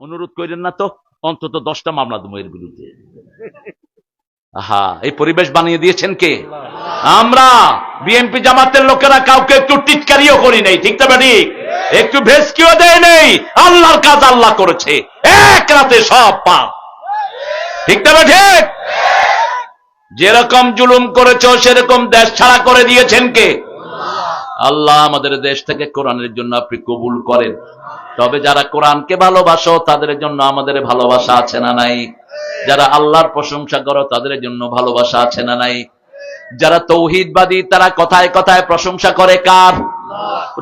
অনুরোধ করেন না তো, অন্তত দশটা মামলা দেবো বিরুদ্ধে। আহা, এই পরিবেশ বানিয়ে দিয়েছেন কে? আমরা বিএনপি জামাতের লোকেরা কাউকে একটু টিটকারিও করি নাই, ঠিক ঠিক একটু ভেসকিও দেয় নেই, আল্লাহর কাজ আল্লাহ করেছে, এক রাতে সব পাপ। ঠিক তবে ঠিক যেরকম জুলুম করেছ, সেরকম দেশ ছাড়া করে দিয়েছেন কে? আল্লাহ আমাদের দেশ থেকে কোরআনের জন্য আপনি কবুল করেন। তবে যারা কোরআনকে ভালোবাসো, তাদের জন্য আমাদের ভালোবাসা আছে না নাই? যারা আল্লাহর প্রশংসা করো, তাদের জন্য ভালোবাসা আছে না নাই? যারা তৌহিদবাদী, তারা কথায় কথায় প্রশংসা করে কার?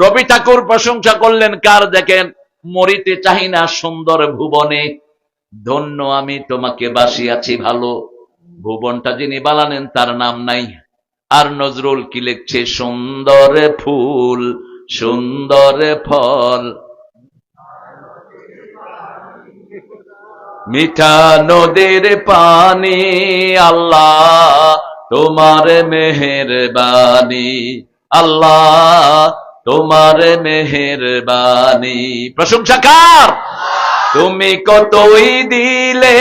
রবি ঠাকুর প্রশংসা করলেন কার? দেখেন, মরিতে চাহি না সুন্দর ভুবনে। ধন্য আমি, তোমাকে বাসিয়াছি ভালো। ভুবনটা যিনি বানালেন, তার নাম নাই। আর নজরুল কি লিখছে? সুন্দর ফুল, সুন্দর ফল। মিঠা নদীর পানি, আল্লাহ তোমার মেহের মেহেরবানি। আল্লাহ তোমার মেহেরবানি। প্রশংসা কার তুমি কতই দিলে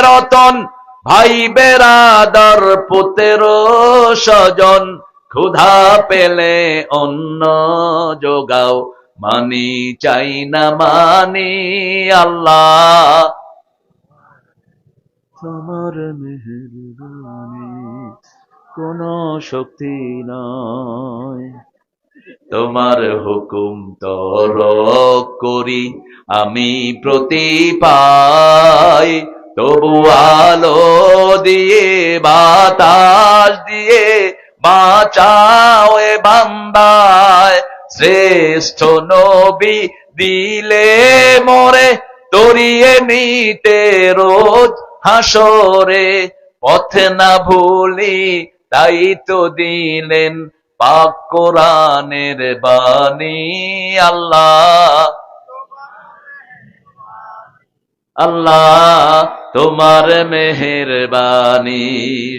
রতন ভাই বেরাদার পুতের স্বজন ক্ষুধা পেলে অন্ন যোগাও। মানি চাই না মানি আল্লাহ। তোমার মেহেরবানি কোন শক্তি নয় তোমার হুকুম তর করি আমি প্রতি পাই তবু আলো দিয়ে, বাতাস দিয়ে বাঁচাও এ বান্দায়। শ্রেষ্ঠ নবী দিলে মরে তরিয়ে নিতে রোজ হাসরে। পথে না ভুলি, তাই তো দিলেন পাক কোরআনের বাণী আল্লাহ। আল্লাহ, তোমার মেহেরবানি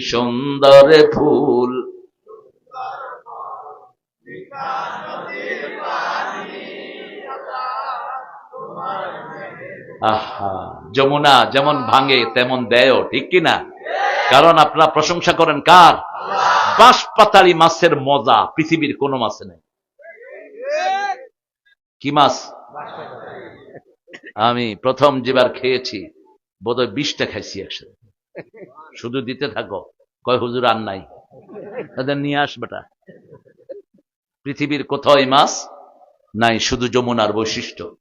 সুন্দর ফুল। আহা, যমুনা যেমন ভাঙে, তেমন দেয়ও, ঠিক কি না? কারণ আপনারা প্রশংসা করেন কার? বাঁশপাতালি মাছের মজা, পৃথিবীর কোন মাছে নেই। কি মাছ? আমি প্রথম যেবার খেয়েছি, বোধহয় বিশটা খাইছি একসাথে। শুধু দিতে থাকো, কয় হুজুর আর নাই। তাদের নিয়ে আস বেটা। পৃথিবীর কোথাও মাছ? নাই, শুধু যমুনার বৈশিষ্ট্য।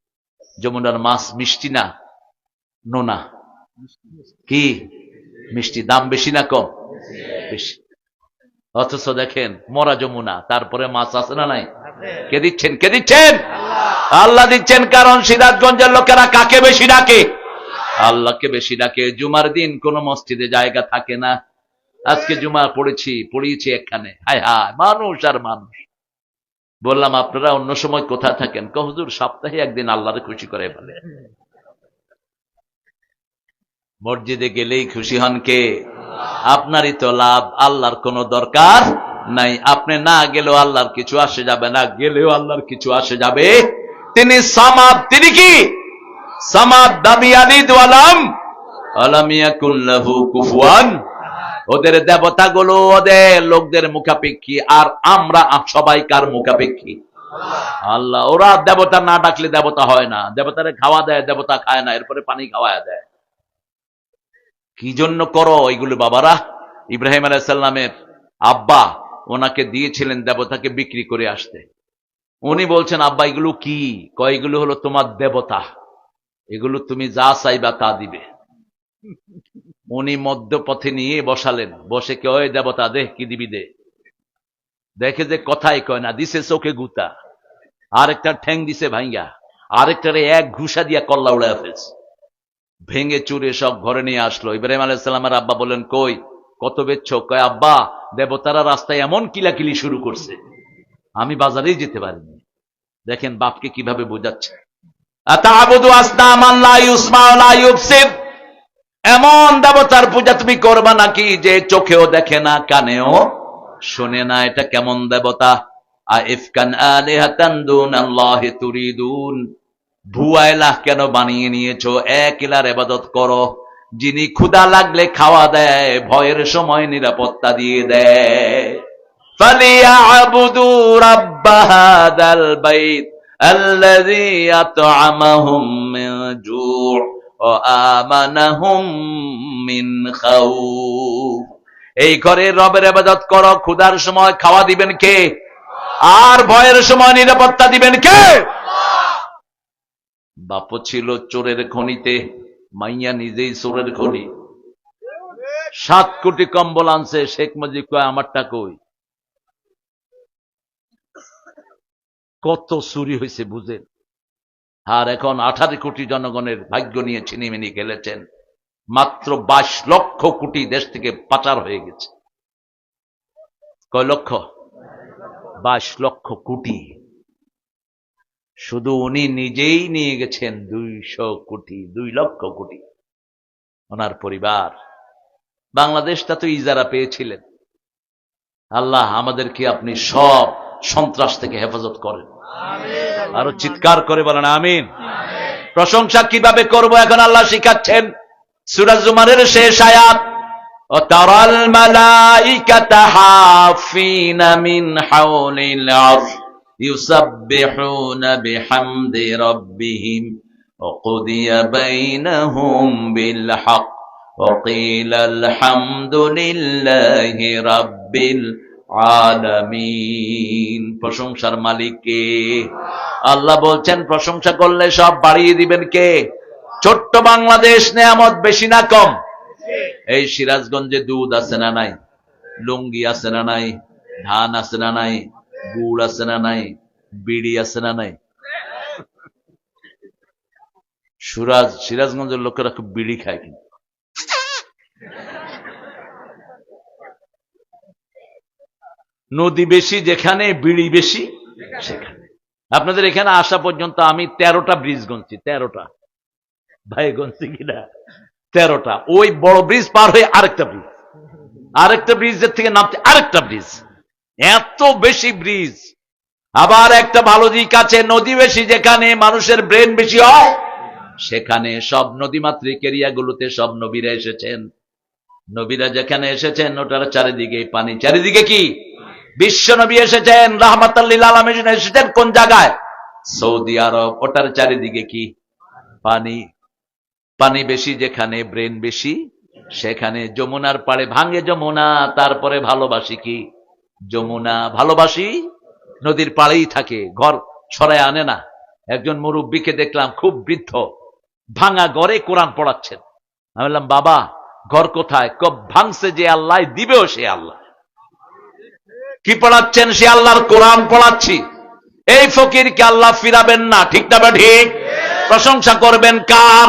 যমুনার মাছ মিষ্টি না? নোনা। কি? মিষ্টি দাম বেশি না কম? বেশি। অথচ দেখেন, মরা যমুনা, তারপরে মাছ আছে না নাই? কে দিচ্ছেন কে দিচ্ছেন? আল্লাহ দিচ্ছেন কারণ সিরাজগঞ্জের লোকেরা কাকে বেশি ডাকে? আল্লাহকে বেশি ডাকে। জুমার দিন কোন মসজিদে জায়গা থাকে না। আজকে জুমা পড়েছি, পড়িয়েছি এখানে। হায় হায়, মানুষ আর মানুষ। বললাম, আপনারা অন্য সময় কোথায় থাকেন? কহজুর সপ্তাহে একদিন আল্লাহরে খুশি করে ফেলে। মসজিদে গেলেই খুশি হন কে? আপনারই তো লাভ, আল্লাহর কোনো দরকার নাই। আপনি না গেলেও আল্লাহর কিছু আসে যাবে না, গেলেও আল্লাহর কিছু আসে যাবে। তিনি সামাদ, তিনি কি? সামাদ দাবি আলিদ আলাম কুল্লাহু কুফুয়ান। ওদের ওদের লোকদের মুখাপেক্ষী, আর আমরা সবাই কার মুখাপেক্ষী। আল্লাহ, ওরা দেবতা না ডাকলে দেবতা হয় না। দেবতারে খাওয়া দেয়, দেবতা খায় না, এরপরে পানি খাওয়ায় দেয়। কি জন্য করো এগুলো বাবারা? ইব্রাহিম আলাইসাল্লামের আব্বা ওনাকে দিয়েছিলেন দেবতাকে বিক্রি করে আসতে। উনি বলছেন, আব্বা, এগুলো কি? কয়, এগুলো হলো তোমার দেবতা। এগুলো তুমি যা চাইবা তা দিবে। উনি মধ্যপথে নিয়ে বসালেন। বসে কে, ওই দেবতা দে কি দিবি, দে। দেখে যে কথাই কয় না, দিছে চোখে গুতা। আরেকটা ঠ্যাং দিছে ভাইঙ্গা। আরেকটারে এক ঘুষা দিয়া কল্লা উড়ায় ফেলছে। ভেঙে চুরে সব ঘরে নিয়ে আসলো। ইব্রাহিম আলাইসাল্লামের আব্বা বলেন কই, কত বেচ্ছ? কয়, আব্বা দেবতারা রাস্তায় এমন কিলাকিলি শুরু করছে। আমি বাজারেই যেতে পারিনি। দেখেন বাপকে কীভাবে বোঝাচ্ছে। এমন দেবতার পূজা তুমি করবা নাকি যে চোখেও দেখে না, কানেও শোনে না? এটা কেমন দেবতা? ভুয়া এলাহ কেন বানিয়ে নিয়েছো? এক এলার এবাদত করো। যিনি ক্ষুদা লাগলে খাওয়া দেয়, ভয়ের সময় নিরাপত্তা দিয়ে দেয়। এই ঘরে রবের আবাদত কর ক্ষুদার সময় খাওয়া দিবেন কে? আর ভয়ের সময় নিরাপত্তা দিবেন কে? বাপ ছিল চোরের খনিতে। মাইয়া নিজেই চোরের খনি সাত কোটি কম্বল আনছে, শেখ মুজিব কয়, আমারটা কই? কত চুরি হয়েছে, বুঝেন? আর এখন আঠারো কোটি জনগণের ভাগ্য নিয়ে ছিনিমিনি খেলেছেন। মাত্র বাইশ লক্ষ কোটি দেশ থেকে পাচার হয়ে গেছে। কয় লক্ষ? বাইশ লক্ষ কোটি। শুধু উনি নিজেই নিয়ে গেছেন দুইশো কোটি দুই লক্ষ কোটি ওনার পরিবার বাংলাদেশটা তো ইজারা পেয়েছিলেন আল্লাহ আমাদেরকে আপনি সব সন্ত্রাস থেকে হেফাজত করেন আরো চিৎকার করে বলেন আমিন প্রশংসা কিভাবে করব এখন আল্লাহ শিখাচ্ছেন সুরাজ জুমারের শেষ আয়াত وترى الملائكة حافين من حول العرش يسبحون بحمد ربهم وقضي بينهم بالحق وقيل الحمد لله رب العالمين প্রশংসার মালিক কে আল্লাহ বলছেন প্রশংসা করলে সব বাড়িয়ে দিবেন কে ছোট্ট বাংলাদেশ নেয়ামত বেশি না কম এই সিরাজগঞ্জে দুধ আছে না নাই লুঙ্গি আছে না নাই ধান আছে না নাই গুড় আছে না নাই? বিড়ি আছে না নাই? সুরাজ, সিরাজগঞ্জের লোকেরা খুব বিড়ি খায় কিন্তু। নদী বেশি, যেখানে বিড়ি বেশি, সেখানে। আপনাদের এখানে আসা পর্যন্ত আমি তেরোটা ব্রিজ গনছি, তেরোটা। ভাই, গনছি কিনা? তেরোটা। ওই বড় ব্রিজ পার হয়ে আরেকটা ব্রিজ। আরেকটা ব্রিজের থেকে নামতে আরেকটা ব্রিজ। এত বেশি ব্রিজ আবার একটা ভালো দিক আছে, নদী বেশি, যেখানে মানুষের ব্রেন বেশি হয়, সেখানে সব নদীমাতৃক এরিয়াগুলোতে সব নবীরা এসেছেন। নবীরা যেখানে এসেছেন, ওটার চারিদিকে পানি। চারিদিকে কি? বিশ্ব নবী এসেছেন রহমতাল্লিল এসেছেন কোন জায়গায়? Saudi Arab. ওটার চারিদিকে কি? পানি। পানি বেশি, যেখানে ব্রেন বেশি, সেখানে যমুনার পাড়ে ভাঙে যমুনা, তারপরে ভালোবাসি কি? যমুনা ভালোবাসি, নদীর পাড়েই থাকে, ঘর ছড়ায় আনে না। একজন মুরব্বীকে দেখলাম খুব বৃদ্ধ, ভাঙা ঘরে কোরআন পড়াচ্ছেন। আমি বললাম, বাবা, ঘর কোথায়? কব, ভাঙছে যে আল্লাহ, দিবেও সে আল্লাহ। কি পড়াচ্ছেন? সে আল্লাহর কোরআন পড়াচ্ছি। এই ফকিরকে আল্লাহ ফিরাবেন না, ঠিক না ঠিক? প্রশংসা করবেন কার?